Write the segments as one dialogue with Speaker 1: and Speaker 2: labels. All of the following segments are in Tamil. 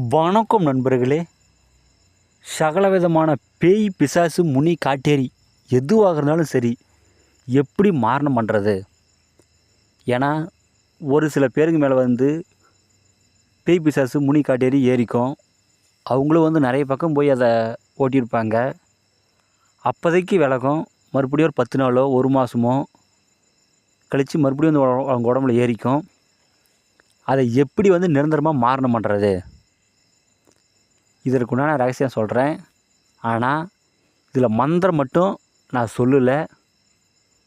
Speaker 1: வணக்கம் நண்பர்களே. சகலவிதமான பேய் பிசாசு முனி காட்டேரி எதுவாக இருந்தாலும் சரி எப்படி மாரணம் பண்ணுறது ஏன்னா ஒரு சில பேருக்கு மேலே வந்து பேய் பிசாசு முனி காட்டேரி ஏறிக்கும். அவங்களும் வந்து நிறைய பக்கம் போய் அதை ஓட்டியிருப்பாங்க. அப்போதைக்கு விளக்கம் மறுபடியும் ஒரு பத்து நாளோ ஒரு மாதமோ கழித்து மறுபடியும் வந்து அவங்க உடம்புல ஏறிக்கும். அதை எப்படி வந்து நிரந்தரமாக மாரணம் பண்ணுறது இதற்குண்டான ரகசியம் சொல்கிறேன் ஆனால் இதில் மந்திரம் மட்டும் நான் சொல்லலை.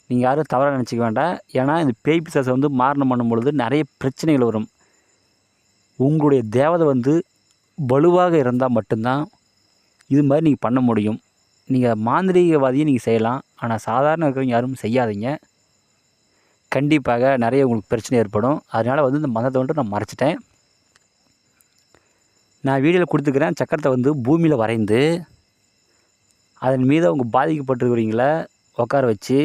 Speaker 1: நீங்கள் யாரும் தவறாக நினச்சிக்க வேண்டாம். ஏன்னா இந்த பேய் பிசாசை வந்து மாரணம் பண்ணும் பொழுது நிறைய பிரச்சனைகள் வரும். உங்களுடைய தேவதை வந்து வலுவாக இருந்தால் மட்டும்தான் இது மாதிரி நீங்கள் பண்ண முடியும். நீங்கள் மாந்திரீகவாதியை நீங்கள் செய்யலாம். ஆனால் சாதாரண இருக்கிறவங்க யாரும் செய்யாதீங்க. கண்டிப்பாக நிறைய உங்களுக்கு பிரச்சனை ஏற்படும். அதனால் வந்து இந்த மதத்தை வந்துட்டு நான் மறைச்சிட்டேன். நான் வீடியோவில் கொடுத்துக்கிறேன் சக்கரத்தை வந்து பூமியில் வரைந்து அதன் மீது அவங்க பாதிக்கப்பட்டிருக்கிறீங்கள உட்கார வச்சு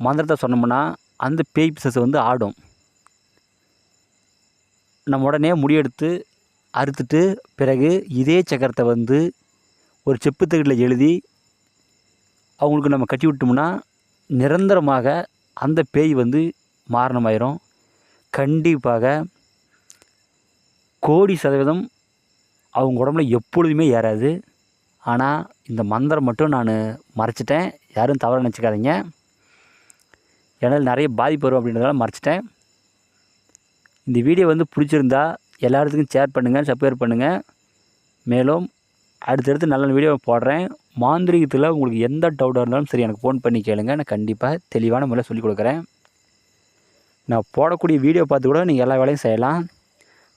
Speaker 1: மந்திரத்தை சொன்னோம்னா அந்த பேய் பிசஸ் வந்து ஆடும். நம்ம உடனே முடியெடுத்து அறுத்துட்டு பிறகு இதே சக்கரத்தை வந்து ஒரு செப்புத்தகட்டில் எழுதி அவங்களுக்கு நம்ம கட்டி விட்டோம்னா நிரந்தரமாக அந்த பேய் வந்து மாரணமாயிரும். கண்டிப்பாக கோடி சதவீதம் அவங்க உடம்புல எப்பொழுதுமே ஏறாது. ஆனால் இந்த மந்திரம் மட்டும் நான் மறைச்சிட்டேன். யாரும் தவறு நினச்சிக்காதீங்க. ஏன்னா நிறைய பாதிப்பு வரும் அப்படின்றதால மறைச்சிட்டேன். இந்த வீடியோ வந்து பிடிச்சிருந்தா எல்லாத்துக்கும் ஷேர் பண்ணுங்கள் சப்ஸ்கிரைப் பண்ணுங்கள் மேலும் அடுத்தடுத்து நல்ல வீடியோ போடுறேன். மாந்திரிகத்தில் உங்களுக்கு எந்த டவுட்டாக இருந்தாலும் சரி எனக்கு ஃபோன் பண்ணி கேளுங்க. நான் கண்டிப்பாக தெளிவான முறையில் சொல்லிக் கொடுக்குறேன். நான் போடக்கூடிய வீடியோ பார்த்து கூட நீங்கள் எல்லா வேலையும் செய்யலாம்.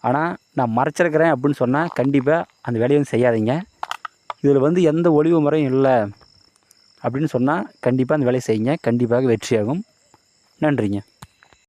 Speaker 1: ஆனால் நான் மறைச்சிருக்கிறேன் அப்படின்னு சொன்னால் கண்டிப்பாக அந்த வேலையை வந்து செய்யாதீங்க. இதில் வந்து எந்த ஒளிவு முறையும் இல்லை அப்படின்னு சொன்னால் கண்டிப்பாக அந்த வேலையை செய்யுங்க. கண்டிப்பாக வெற்றியாகும். நன்றிங்க.